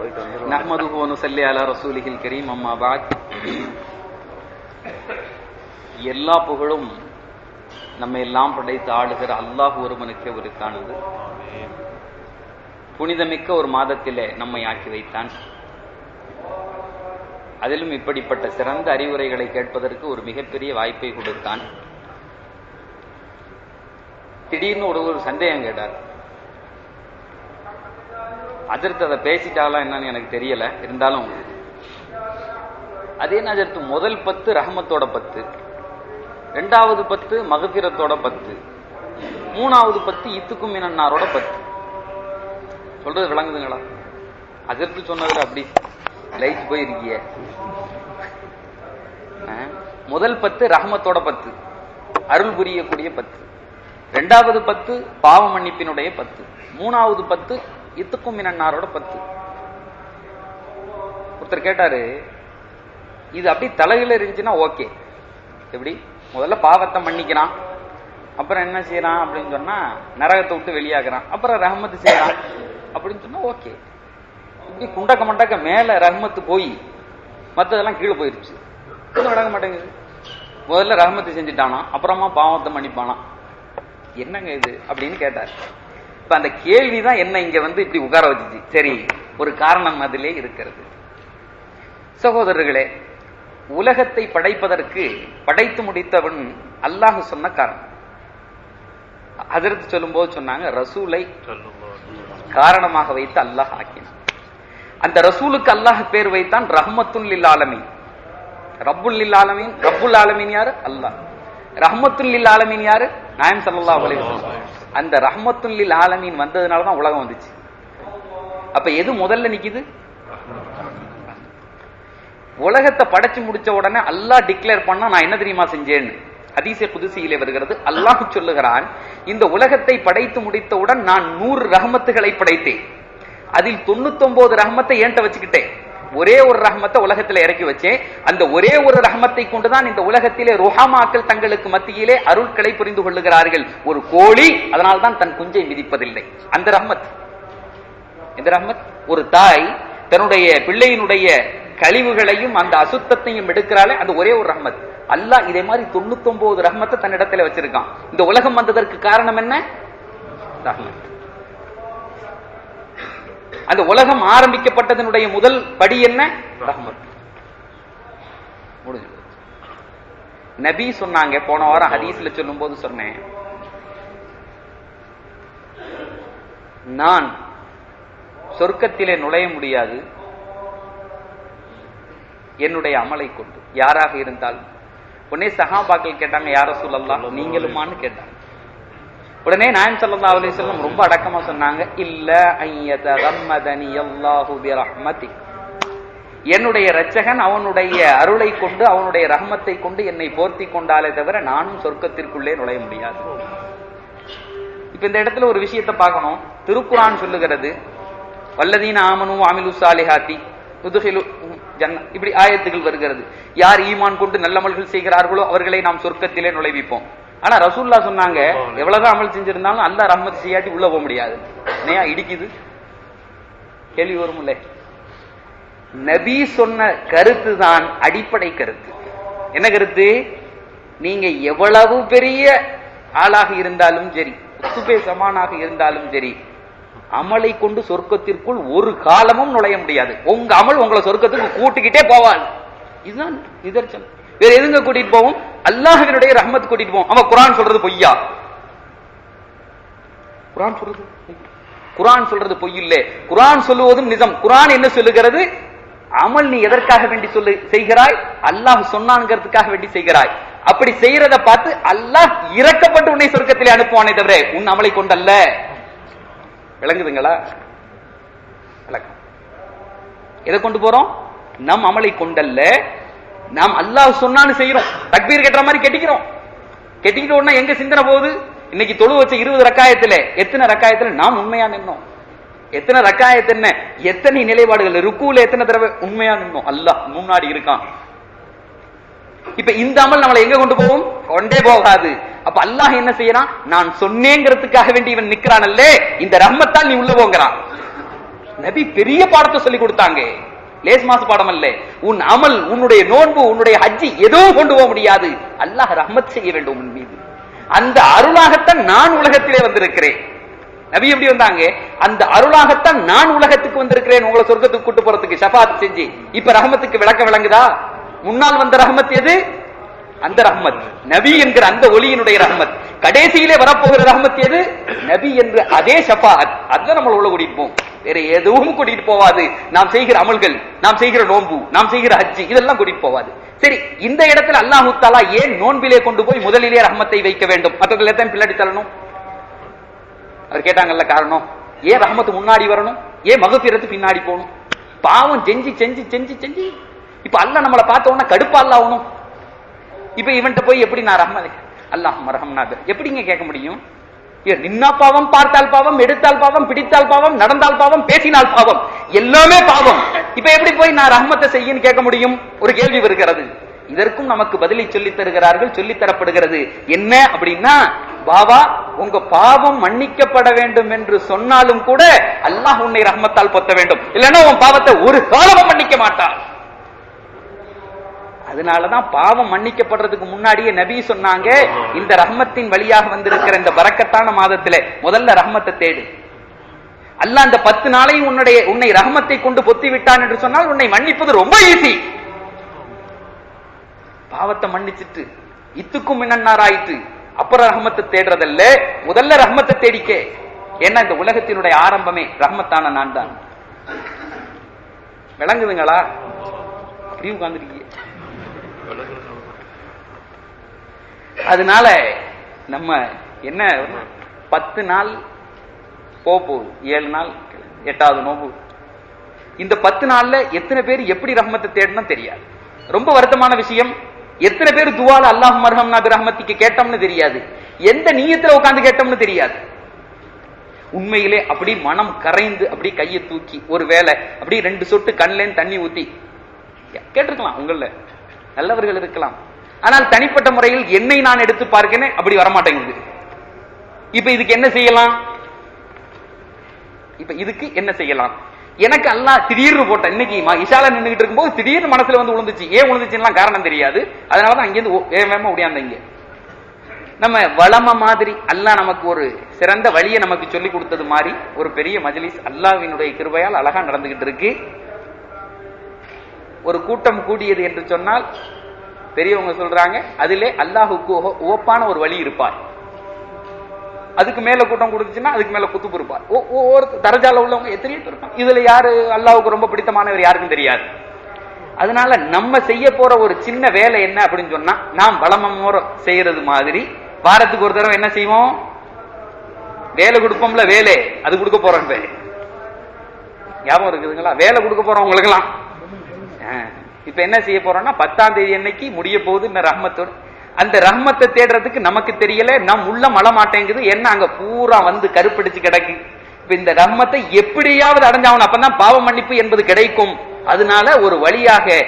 போயிட்டு வந்துருவோம் நஹ்மதுஹு வ நுஸல்லி அலா ரசூலிஹில் கரீம். அம்மா பாத். எல்லா புகழும் நம்ம எல்லாம் படைத்து ஆளுகிற அல்லாஹ் ஒருவனுக்கே உரித்தானது புனிதமிக்க ஒரு மாதத்திலே நம்மை ஆக்கி வைத்தான். அதிலும் இப்படிப்பட்ட சிறந்த அறிவுரைகளை கேட்பதற்கு ஒரு மிகப்பெரிய வாய்ப்பை கொடுத்தான். திடீர்னு ஒரு ஒரு சந்தேகம் கேட்டார். அதிர்த்து அதை பேசிட்டாலாம் என்னன்னு எனக்கு தெரியல இருந்தாலும். அதே நஜர்த்து முதல் பத்து ரஹமத்தோட பத்து. ரெண்டாவது பத்து மகபிரத்தோட பத்து. மூணாவது பத்து இத்துக்கும் மினன்னாரோட பத்து. சொல்றது விளங்குதுங்களா? அதிர்த்து சொன்னதுல அப்படி லைட் போயிருக்கிய. முதல் பத்து ரஹமத்தோட பத்து. அருள் புரியக்கூடிய பத்து. ரெண்டாவது பத்து பாவ மன்னிப்பினுடைய பத்து. மூணாவது பத்து இத்துக்கும் மினன்னாரோட பத்து ஒருத்தர் கேட்டாரு இது அப்படி தலையில இருந்துச்சுன்னா ஓகே. எப்படி? முதல்ல பாவத்தை மன்னிக்கிறான். அப்புறம் என்ன செய்யறான் அப்படின்னு சொன்னா நரகத்தை விட்டு வெளியாகிறான். அப்புறம் ரஹமத்து செய்யறான் அப்படின்னு சொன்னா ஓகே. இப்படி குண்டக்க மண்டக்க மேல ரஹமத்து போய் மத்ததெல்லாம் கீழே போயிருச்சு. நடக்க மாட்டேங்குது? முதல்ல ரஹமத்து செஞ்சுட்டானா அப்புறமா பாவத்தை மன்னிப்பானா? என்னங்க இது? அப்படின்னு கேட்டார். இப்ப அந்த கேள்விதான் என்ன இங்க வந்து இப்படி உட்கார வச்சுச்சு. சரி ஒரு காரணம் அதிலே இருக்கிறது. சகோதரர்களே உலகத்தை படைப்பதற்கு படைத்து முடித்தவன் அல்லாஹ் சொன்ன காரணம். அதிர்த்து சொல்லும் போது சொன்னாங்க ரசூலை காரணமாக வைத்து அல்லாஹ் ஆக்கினான். அந்த ரசூலுக்கு அல்லாஹ் பேர் வைத்தான் ரஹ்மத்துல் ஆலமீன். ரப்புல் லில் ஆலமீன் ரப்புல் ஆலமீன் யாரு? அல்லாஹ். ரஹ்மத்துல் ஆலமீன் யாரு? நாயம் சல்லா அலைஹி அந்த ரஹ்மத்துல்லில் ஆலமீன் வந்ததுனால தான் உலகம் வந்துச்சு. அப்ப எது முதல்ல நிக்குது? உலகத்தை படைச்சு முடிச்ச உடனே அல்லாஹ் டிக்ளேர் பண்ணா நான் என்ன தெரியுமா செஞ்சேன்னு? ஹதீசே குதிசியிலே வருகிறது. அல்லாஹ் சொல்லுகிறான் இந்த உலகத்தை படைத்து முடித்தவுடன் நான் நூறு ரஹமத்துகளை படைத்தேன். அதில் தொண்ணூத்தொன்பது ரஹமத்தை ஏன்ட்ட வச்சுக்கிட்டேன்? ஒரே ஒரு ரஹமத்தை உலகத்துல இறக்கி வச்சேன். அந்த ஒரே ஒரு ரஹமத்தை கொண்டுதான் இந்த உலகத்திலே ருஹாமாக்கள் தங்களுக்கு மத்தியிலே அருட்களை புரிந்து கொள்ளுகிறார்கள். ஒரு கோழி அதனால்தான் தன் குஞ்சை மிதிப்பதில்லை. அந்த ரஹமத். இந்த ரஹமத்? ஒரு தாய் தன்னுடைய பிள்ளையினுடைய கழிவுகளையும் அந்த அசுத்தத்தையும் எடுக்கிறாளே அந்த ஒரே ஒரு ரஹமத். அல்லாஹ் இதே மாதிரி தொண்ணூத்தி ரஹமத்தை தன்னிடத்துல வச்சிருக்கான். இந்த உலகம் வந்ததற்கு காரணம் என்ன? ரஹமத். அந்த உலகம் ஆரம்பிக்கப்பட்டதனுடைய முதல் படி என்ன? ரஹமத். முடிஞ்சு நபி சொன்னாங்க போன வாரம் ஹதீஸ்ல சொல்லும் போது சொன்னேன். நான் சொர்க்கத்திலே நுழைய முடியாது. என்னுடைய அமலை கொண்டு. யாராக இருந்தாலும். உடனே சஹாபாக்கள் கேட்டாங்க யார சொல்லலாம் நீங்களுமான்னு கேட்டாங்க. உடனே நாயம் சல்லா அலி செல்லம் ரொம்ப அடக்கமா சொன்னாங்க இல்ல ஐயதமதனி என்னுடைய ரச்சகன் அவனுடைய அருளை கொண்டு அவனுடைய ரஹமத்தை கொண்டு என்னை போர்த்தி கொண்டாலே தவிர நானும் சொர்க்கத்திற்குள்ளே நுழைய முடியாது. இப்ப இந்த இடத்துல ஒரு விஷயத்தை பார்க்கணும். திருக்குறான் சொல்லுகிறது வல்லதீன ஆமனு அமிலு சாலிஹாத்தி இப்படி ஆயத்துகள் வருகிறது. யார் ஈமான் கொண்டு நல்லமல்கள் செய்கிறார்களோ அவர்களை நாம் சொர்க்கத்திலே நுழைவிப்போம். ஆனா ரசூல்லா சொன்னாங்க எவ்வளவுதான் அமல் செஞ்சிருந்தாலும் அல்லா ரஹ்மத் செய்யாட்டி உள்ள போக முடியாது. நேயா இடிக்குது? கேள்வி வரும்ல நபி சொன்ன கருத்து தான் அடிப்படை கருத்து. என்ன கருத்து? நீங்க எவ்வளவு பெரிய ஆளாக இருந்தாலும் சரி சுபே சமானாக இருந்தாலும் சரி அமலை கொண்டு சொர்க்கத்திற்குள் ஒரு காலமும் நுழைய முடியாது. உங்க அமல் உங்களை சொர்க்கத்துக்கு கூட்டிக்கிட்டே போவாள் இதுதான் நிதர்சனம். வேற எதுங்க கூட்டிட்டு போவோம்? அல்லாஹினுடைய ரஹமத் கூட்டிட்டு போவோம். அவன் குரான் சொல்றது பொய்யா? குரான் சொல்றது குரான் சொல்றது பொய் இல்ல. குரான் சொல்லுவதும் நிஜம். குரான் என்ன சொல்லுகிறது? அமல் நீ எதற்காக வேண்டி சொல்லு செய்கிறாய்? அல்லாஹ் சொன்னான்ங்கிறதுக்காக வேண்டி செய்கிறாய். அப்படி செய்யறத பார்த்து அல்லாஹ் இறக்கப்பட்டு உன்னை சொர்க்கத்திலே அனுப்புவானே தவிர உன் அமலை கொண்டல்ல. விளங்குதுங்களா? விளக்கம். எதை கொண்டு போறோம்? நம் அமலை கொண்டல்ல. நாம் அல்லாஹ் சொன்னான்னு செய்யறோம் தக்பீர் கட்டுற மாதிரி கெட்டிக்கிறோம். கெட்டிக்கிட்ட உடனே எங்க சிந்தனை போகுது? இன்னைக்கு தொழு வச்ச இருபது ரக்காயத்துல எத்தனை ரக்காயத்துல நாம் உண்மையா நின்னோம்? எத்தனை ரக்காயத்து என்ன? எத்தனை நிலைப்பாடுகள்? ருக்குல எத்தனை தடவை உண்மையா நின்னோம்? அல்லாஹ் முன்னாடி இருக்கான். இப்ப இந்த அமல் நம்மளை எங்க கொண்டு போகும்? கொண்டே போகாது. அப்ப அல்லாஹ் என்ன செய்யறான்? நான் சொன்னேங்கிறதுக்காக வேண்டி இவன் நிக்கிறான் இந்த ரம்மத்தால் நீ உள்ள போங்கிறான் நபி பெரிய பாடத்தை சொல்லி கொடுத்தாங்க. லேஸ் மாசுபாடம் அல்ல. உன் அமல் உன்னுடைய நோன்பு உன்னுடைய ஹஜ்ஜி எதுவும் கொண்டு போக முடியாது. அல்லாஹ் ரஹமத் செய்ய வேண்டும் உன் மீது. அந்த அருளாகத்தான் நான் உலகத்திலே வந்திருக்கிறேன். நபி எப்படி வந்தாங்க? அந்த அருளாகத்தான் நான் உலகத்துக்கு வந்திருக்கிறேன். உங்களை சொர்க்கத்துக்கு கூட்டு போறதுக்கு ஷஃபாத் செஞ்சு. இப்ப ரஹமத்துக்கு விளக்க விளங்குதா? முன்னால் வந்த ரஹமத் எது? அந்த ரஹ்மத். நபி என்கிற அந்த ஒளியினுடைய ரஹ்மத். கடைசியிலே வரப்போகிற ரஹ்மத் எது? நபி என்று அதே ஷபாத் அதுதான் நம்மள உள்ள கூட்டிட்டு போகும் வேற எதுவும் கூட்டிட்டு போவாது. நாம் செய்கிற அமல்கள் நாம் செய்கிற நோன்பு நாம் செய்கிற ஹஜ்ஜி இதெல்லாம் கூட்டிட்டு போவாது. சரி இந்த இடத்துல அல்லாஹு தாலா ஏன் நோன்பிலே கொண்டு போய் முதலிலே ரஹமத்தை வைக்க வேண்டும்? மற்றதுல தான் பின்னாடி தள்ளணும் அவர் கேட்டாங்கல்ல காரணம்? ஏன் ரஹமத்து முன்னாடி வரணும்? ஏன் மகபிரத்து பின்னாடி போகணும்? பாவம் செஞ்சு செஞ்சு செஞ்சு செஞ்சு. இப்ப அல்ல நம்மளை பார்த்தோம்னா உடனே கடுப்பா அல்ல ஆகணும். இப்ப இவன்கிட்ட போய் எப்படி நான் ரஹ்மத் அல்லாஹ் ரஹம்னாது எப்படிங்க கேட்க முடியும்? நின்னா பாவம் பார்த்தால் பாவம் எடுத்தால் பாவம் பிடித்தால் பாவம் நடந்தால் பாவம் பேசினால் பாவம் எல்லாமே பாவம். இப்ப எப்படி போய் நான் ரஹ்மத்தை செய்யன்னு கேட்க முடியும்? ஒரு கேள்வி வருகிறது. இதற்கும் நமக்கு பதிலை சொல்லித் தருகிறார்கள் சொல்லித் தரப்படுகிறது. என்ன அப்படின்னா பாபா உங்க பாவம் மன்னிக்கப்பட வேண்டும் என்று சொன்னாலும் கூட அல்லாஹ் உன்னை ரஹ்மத்தால் பொத்த வேண்டும். இல்லைன்னா உன் பாவத்தை ஒரு காலமும் மன்னிக்க மாட்டான். அதனாலதான் பாவம் மன்னிக்கப்படுறதுக்கு முன்னாடியே நபி சொன்னாங்க இந்த ரஹ்மத்தின் வழியாக வந்திருக்கிற இந்த பரக்கத்தான மாதத்துல முதல்ல ரஹ்மத்தை தேடு. அல்லாஹ் அந்த பத்து நாளையும் உன்னுடைய உன்னை ரஹ்மத்தை கொண்டு பொத்தி விட்டான் என்று சொன்னால் உன்னை மன்னிப்பது ரொம்ப ஈஸி பாவத்தை மன்னிச்சிட்டு இத்துக்கும் மின்னன்னாராயிட்டு அப்புறம் ரஹ்மத்தை தேடுறதல்ல முதல்ல ரஹ்மத்தை தேடிக்க. ஏன்னா இந்த உலகத்தினுடைய ஆரம்பமே ரஹ்மத்தான நான் தான் விளங்குதுங்களா? அப்படி உட்கார்ந்துருக்கீங்க. அதனால நம்ம என்ன பத்து நாள் போகுது ஏழு நாள் எட்டாவது நோம்பு. இந்த பத்து நாள்ல எத்தனை பேர் எப்படி ரஹ்மத்தை தேடணும் தெரியாது. ரொம்ப வருத்தமான விஷயம். எத்தனை பேர் துவால அல்லாஹ் மர்ஹம் நபி ரஹ்மத்திக்கு கேட்டோம்னு தெரியாது. எந்த நீயத்துல உட்கார்ந்து கேட்டோம்னு தெரியாது. உண்மையிலே அப்படி மனம் கரைந்து அப்படி கையை தூக்கி ஒரு வேலை அப்படி ரெண்டு சொட்டு கண்லேன்னு தண்ணி ஊத்தி கேட்டிருக்கலாம் உங்கள நல்லவர்கள் இருக்கலாம். ஆனால் தனிப்பட்ட முறையில் என்னை நான் எடுத்து பார்க்கிறேன் அப்படி வரமாட்டேங்குது இப்ப இதுக்கு என்ன செய்யலாம்? இப்ப இதுக்கு என்ன செய்யலாம்? எனக்கு அல்லாஹ் திடீர்னு போட்ட இன்னைக்கு இஷால நின்றுகிட்டு இருக்கும்போது திடீர்னு மனசுல வந்து விழுந்துச்சு ஏன் விழுந்துச்சுன்னா காரணம் தெரியாது. அதனாலதான் அங்கிருந்து ஓ- வேக வேகமா ஓடியாந்த இங்க. நம்ம வளம மாதிரி அல்லாஹ் நமக்கு ஒரு சிறந்த வழியை நமக்கு சொல்லி கொடுத்தது மாதிரி ஒரு பெரிய மஜ்லிஸ் அல்லாவினுடைய கிருபையால் அழகா நடந்துகிட்டு இருக்கு. ஒரு கூட்டம் கூடியது என்று சொன்னால் பெரியவங்க சொல்றாங்க அதிலே அல்லாஹுக்கு உக- உவப்பான ஒரு வழி இருப்பார். அதுக்கு மேல கூட்டம் கொடுத்துச்சுன்னா அதுக்கு மேல குத்துப்பு இருப்பார் ஒ- ஒவ்வொரு தரஜால உள்ளவங்க எத்தனையோ இருப்பாங்க. இதுல யாரு அல்லாவுக்கு ரொம்ப பிடித்தமானவர் யாருக்கும் தெரியாது. அதனால நம்ம செய்ய போற ஒரு சின்ன வேலை என்ன அப்படின்னு சொன்னா நாம் வளமமுறை செய்யறது மாதிரி வாரத்துக்கு ஒரு தடவை என்ன செய்வோம்? வேலை கொடுப்போம்ல வேலை. அது கொடுக்க போறோம் ஞாபகம் இருக்குதுங்களா? வேலை கொடுக்க போறோம் உங்களுக்கெல்லாம் இப்ப என்ன செய்ய போறோம்னா பத்தாம் தேதி அன்னைக்கு முடிய போகுது இந்த அந்த ரஹ்மத்தை தேடுறதுக்கு நமக்கு தெரியல நம் உள்ள மழ மாட்டேங்குது என்ன அங்க பூரா வந்து கருப்பிடிச்சு கிடக்கு. இப்ப இந்த ரஹ்மத்தை எப்படியாவது அடைஞ்சாகணும் அப்பதான் பாவ மன்னிப்பு என்பது கிடைக்கும். அதனால ஒரு வழியாக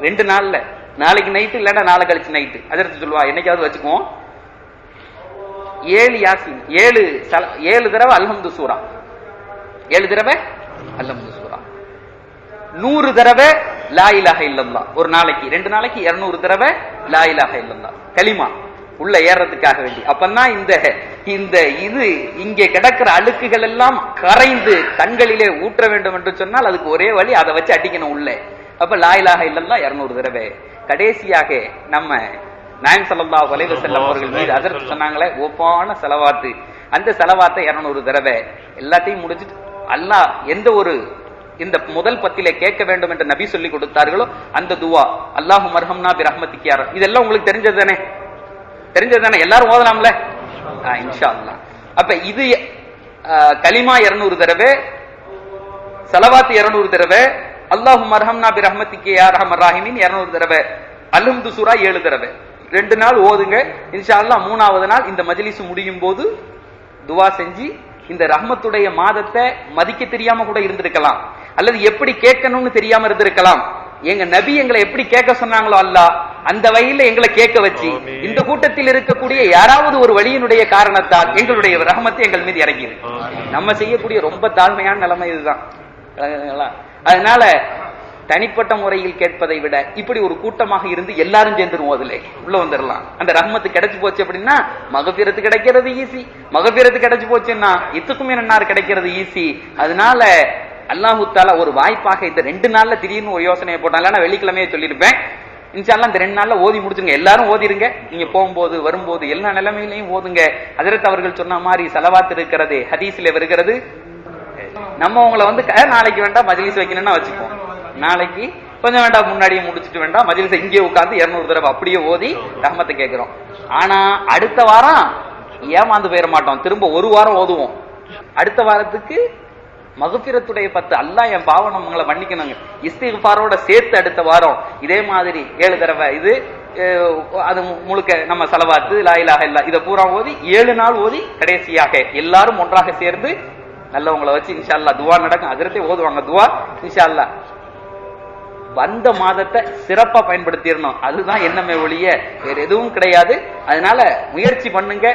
ரெண்டு நாள்ல நாளைக்கு நைட்டு இல்லைன்னா நாளை கழிச்சு நைட்டு அதற்கு சொல்லுவா என்னைக்காவது வச்சுக்குவோம். ஏழு யாசின் ஏழு சல- ஏழு தடவை அல்ஹம்து சூரா. ஏழு தடவை? அல்ஹம்து சூரா. நூறு தடவை லா இலாஹ இல்லல்லா. ஒரு நாளைக்கு ரெண்டு நாளைக்கு இருநூறு தடவை லா இலாஹ இல்லல்லா. கலிமா உள்ள ஏறதுக்காக வேண்டி. அப்பதான் இந்த இந்த இது இங்கே கிடக்கிற அழுக்குகள் எல்லாம் கரைந்து கண்களிலே ஊற்ற வேண்டும் என்று சொன்னால் அதுக்கு ஒரே வழி அதை வச்சு அடிக்கணும் உள்ள. அப்ப லா இலாஹ இல்லல்லா இருநூறு தடவை. கடைசியாக நம்ம நாயம் ஸல்லல்லாஹு அலைஹி வஸல்லம் அவர்கள் மீது அதற்கு சொன்னாங்களே ஒப்பான செலவாத்து. அந்த செலவாத்தை இருநூறு தடவை. எல்லாத்தையும் முடிச்சிட்டு அல்லாஹ் எந்த ஒரு இந்த முதல் பத்திலே கேட்க வேண்டும் என்று நபி சொல்லி கொடுத்தார்களோ அந்த துவா அல்லாஹு மர்ஹம்னா பி ரஹ்மத்திக்கியார் இதெல்லாம் உங்களுக்கு தெரிஞ்சது தானே தெரிஞ்சது தானே எல்லாரும் ஓதலாம்ல? இன்ஷா அல்லாஹ் அப்ப இது கலிமா இருநூறு தடவை சலவாத் இருநூறு தடவை அல்லாஹு மர்ஹம்னா பி ரஹ்மத்திக்கு யார்? ரஹமர் ராஹிமின் இருநூறு தடவை அல்ஹம்து சூரா ஏழு தடவை. ரெண்டு நாள் ஓதுங்க இன்ஷா அல்லாஹ் மூணாவது நாள் இந்த மஜ்லிஸ் முடியும் போது துவா செஞ்சு இந்த ரஹ்மத்துடைய மாதத்தை மதிக்க தெரியாம கூட இருந்திருக்கலாம். அல்லது எப்படி கேட்கணும்னு தெரியாம இருந்திருக்கலாம். எங்க நபி எங்களை எப்படி கேட்க சொன்னாங்களோ அல்லாஹ் அந்த வழியில எங்களை கேட்க வச்சு இந்த கூட்டத்தில் இருக்கக்கூடிய யாராவது ஒரு வழியினுடைய காரணத்தால் எங்களுடைய ரஹமத்தை எங்கள் மீது இறங்கிது நம்ம செய்யக்கூடிய ரொம்ப தாழ்மையான நிலைமை இதுதான்? அதனால தனிப்பட்ட முறையில் கேட்பதை விட இப்படி ஒரு கூட்டமாக இருந்து எல்லாரும் சேர்ந்துருவோம் அதுல. உள்ள வந்துடலாம் அந்த ரஹ்மத்து கிடைச்சு போச்சு அப்படின்னா மகபிரத்து கிடைக்கிறது ஈஸி மகபிரத்து கிடைச்சு போச்சுன்னா இத்துக்கும் என்னார் கிடைக்கிறது ஈஸி அதனால அல்லாஹுத்தால ஒரு வாய்ப்பாக இந்த ரெண்டு நாள்ல திடீர்னு ஒரு யோசனையை போட்டாங்க நான் வெள்ளிக்கிழமையே சொல்லியிருப்பேன். இன்ஷால்லா இந்த ரெண்டு நாள்ல ஓதி முடிச்சுங்க. எல்லாரும் ஓதிருங்க. நீங்க போகும்போது வரும்போது எல்லா நிலைமையிலையும் ஓதுங்க. ஹஜரத் அவர்கள் சொன்ன மாதிரி செலவாத்து இருக்கிறது ஹதீஸ்ல வருகிறது. நம்ம உங்களை வந்து நாளைக்கு வேண்டாம் மஜ்லிஸ் வைக்கணும்னா வச்சுப்போம். நாளைக்கு கொஞ்சம் வேண்டாம் முன்னாடியே முடிச்சிட்டு வேண்டாம் மஜ்லிஸ் இங்கே உட்காந்து இருநூறு தடவை அப்படியே ஓதி ரஹமத்தை கேட்கிறோம். ஆனா அடுத்த வாரம் ஏமாந்து போயிட மாட்டோம். திரும்ப ஒரு வாரம் ஓதுவோம். அடுத்த வாரத்துக்கு மகுபிரத்துடைய பத்து அல்லா என் பாவம் உங்களை மன்னிக்கணுங்க. இஸ்திஃபாரோட சேர்த்து அடுத்த வாரம் இதே மாதிரி ஏழு தடவை இது அது முழுக்க நம்ம செலவாத்து லாயிலாக இல்ல. இதை பூரா ஓதி ஏழு நாள் ஓதி கடைசியாக எல்லாரும் ஒன்றாக சேர்ந்து நல்லவங்களை வச்சு இன்ஷா துவா நடக்கும். அதிரத்தை ஓதுவாங்க துவா இன்ஷா அல்லாஹ். வந்த மாதத்தை சிறப்பா பயன்படுத்திடணும். அதுதான் என்னமே ஒழிய வேற எதுவும் கிடையாது. அதனால முயற்சி பண்ணுங்க.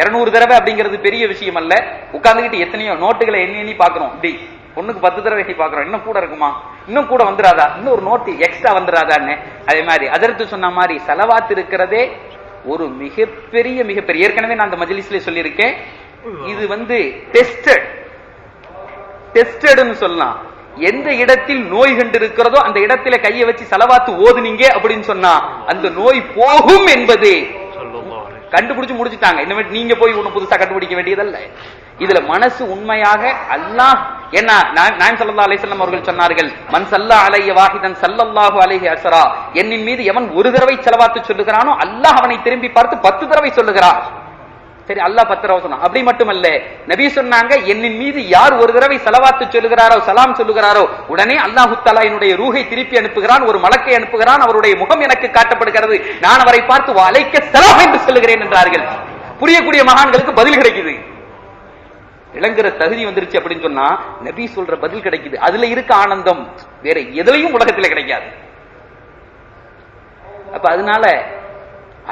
இருநூறு தடவை அப்படிங்கிறது பெரிய விஷயம் அல்ல. உட்கார்ந்துகிட்டு எத்தனையோ நோட்டுகளை எண்ணி எண்ணி பாக்குறோம் இப்படி ஒண்ணுக்கு பத்து தடவை எண்ணி பாக்குறோம் இன்னும் கூட இருக்குமா? இன்னும் கூட வந்துடாதா இன்னும் ஒரு நோட்டு எக்ஸ்ட்ரா வந்துடாதான்னு அதே மாதிரி அதற்கு சொன்ன மாதிரி செலவாத்து இருக்கிறதே ஒரு மிகப்பெரிய மிகப்பெரிய ஏற்கனவே நான் அந்த மஜிலிஸ்ல சொல்லியிருக்கேன். இது வந்து டெஸ்டட் டெஸ்டட்னு சொல்லலாம். எந்த இடத்தில் நோய் கண்டு இருக்கிறதோ அந்த இடத்துல கையை வச்சு செலவாத்து ஓதுனீங்க அப்படின்னு சொன்னா அந்த நோய் போகும் என்பது. கண்டுபிடிச்சு முடிச்சுட்டாங்க. இனிமேல் நீங்க போய் ஒண்ணு புதுசா கண்டுபிடிக்க வேண்டியதல்ல. இதுல மனசு உண்மையாக அல்லாஹ் என்ன நான் சல்லா அலிசல்லம் அவர்கள் சொன்னார்கள் மன் சல்லா அலைய வாஹிதன் சல்லல்லாஹு அலைஹி அசரா என்னின் மீது எவன் ஒரு தடவை செலவாத்து சொல்லுகிறானோ அல்லாஹ் அவனை திரும்பி பார்த்து பத்து தடவை சொல்லுகிறான் சரி அல்லா பத்து தடவை சொன்னான். அப்படி மட்டுமல்ல நபி சொன்னாங்க என்னின் மீது யார் ஒரு தடவை செலவாத்து சொல்லுகிறாரோ சலாம் சொல்லுகிறாரோ உடனே அல்லாஹு தஆலா என்னுடைய ரூஹை திருப்பி அனுப்புகிறான் ஒரு மலக்கை அனுப்புகிறான் அவருடைய முகம் எனக்கு காட்டப்படுகிறது. நான் அவரை பார்த்து அழைக்க சலாம் என்று சொல்லுகிறேன் என்றார்கள். புரியக்கூடிய மகான்களுக்கு பதில் கிடைக்குது. விளங்குற தகுதி வந்துருச்சு அப்படின்னு சொன்னா நபி சொல்ற பதில் கிடைக்குது. அதுல இருக்க ஆனந்தம் வேற எதுலயும் உலகத்துல கிடைக்காது. அப்ப அதனால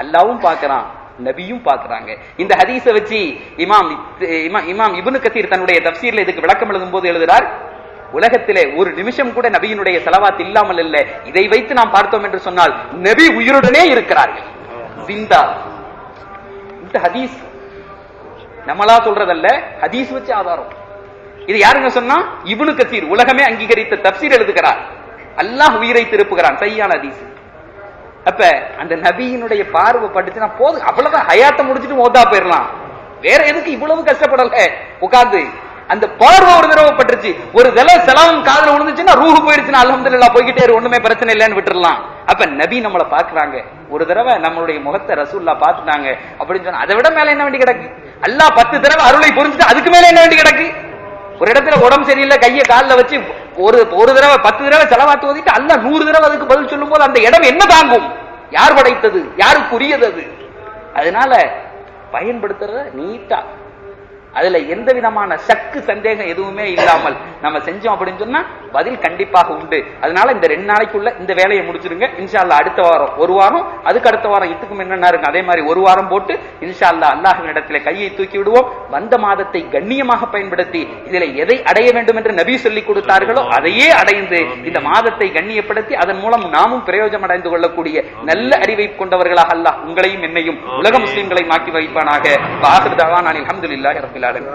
அல்லாவும் பாக்குறான் நபியும் பாக்குறாங்க இந்த ஹதீஸ வச்சு இமாம் இமாம் இபுனு கசீர் கத்தீர் தன்னுடைய தப்சீர்ல இதுக்கு விளக்கம் எழுதும் போது எழுதுறார் உலகத்திலே ஒரு நிமிஷம் கூட நபியினுடைய செலவாத் இல்லாமல் இல்ல இதை வைத்து நாம் பார்த்தோம் என்று சொன்னால் நபி உயிருடனே இருக்கிறார்கள். ஜிந்தா. இந்த ஹதீஸ் நம்மளா சொல்றதல்ல ஹதீஸ் வச்சு ஆதாரம். இது யாருங்க சொன்னா? இவனு கசீர் உலகமே அங்கீகரித்த தப்சீர் எழுதுகிறார். அல்லாஹ் உயிரை திருப்புகிறான். சரியான ஹதீஸ். அப்ப அந்த நபியினுடைய பார்வை பட்டுச்சுன்னா போதும் அவ்வளவுதான் ஹயாத்தை முடிச்சுட்டு மோதா போயிடலாம் வேற எதுக்கு இவ்வளவு கஷ்டப்படல? உட்கார்ந்து. அந்த பார்வை ஒரு தடவை பட்டுருச்சு. ஒரு தடவை செலவும் காதல விழுந்துச்சுன்னா ரூஹு போயிருச்சுன்னா அலமதுல்லா போய்கிட்டே ஒண்ணுமே பிரச்சனை இல்லைன்னு விட்டுறலாம் அப்ப நபி நம்மளை பாக்குறாங்க ஒரு தடவை நம்மளுடைய முகத்தை ரசூல்லா பாத்துட்டாங்க அப்படின்னு சொன்னா அதை விட மேல என்ன வேண்டி கிடக்கு? அல்லா பத்து தடவை அருளை புரிஞ்சுட்டு அதுக்கு மேல என்ன வேண்டி கிடக்கு? ஒரு இடத்துல உடம்பு சரியில்லை கையை கால்ல வச்சு ஒரு ஒரு தடவை பத்து தடவை செலவாத்து ஓதிட்டு அல்ல நூறு தடவை அதுக்கு பதில் சொல்லும் போது அந்த இடம் என்ன தாங்கும்? யார் படைத்தது? யாருக்குரியது அது? அதனால பயன்படுத்துறத நீட்டா அதுல எந்த விதமான சக்கு சந்தேகம் எதுவுமே இல்லாமல் நம்ம செஞ்சோம் அப்படின்னு சொன்னா பதில் கண்டிப்பாக உண்டு. அதனால இந்த ரெண்டு நாளைக்குள்ள இந்த வேலையை முடிச்சிருங்க. இன்ஷா அல்லாஹ் அடுத்த வாரம் ஒரு வாரம் அதுக்கு அடுத்த வாரம் இதுக்கும் என்னென்ன இருக்கு? அதே மாதிரி ஒரு வாரம் போட்டு இன்ஷா அல்லாஹ் அல்லாஹ்வின் இடத்துல கையை தூக்கி விடுவோம். வந்த மாதத்தை கண்ணியமாக பயன்படுத்தி இதுல எதை அடைய வேண்டும் என்று நபி சொல்லிக் கொடுத்தார்களோ அதையே அடைந்து இந்த மாதத்தை கண்ணியப்படுத்தி அதன் மூலம் நாமும் பிரயோஜனம் அடைந்து கொள்ளக்கூடிய நல்ல அறிவை கொண்டவர்களாக அல்லாஹ் உங்களையும் என்னையும் உலக முஸ்லிம்களை மாக்கி வைப்பானாக. வாசல் लाडन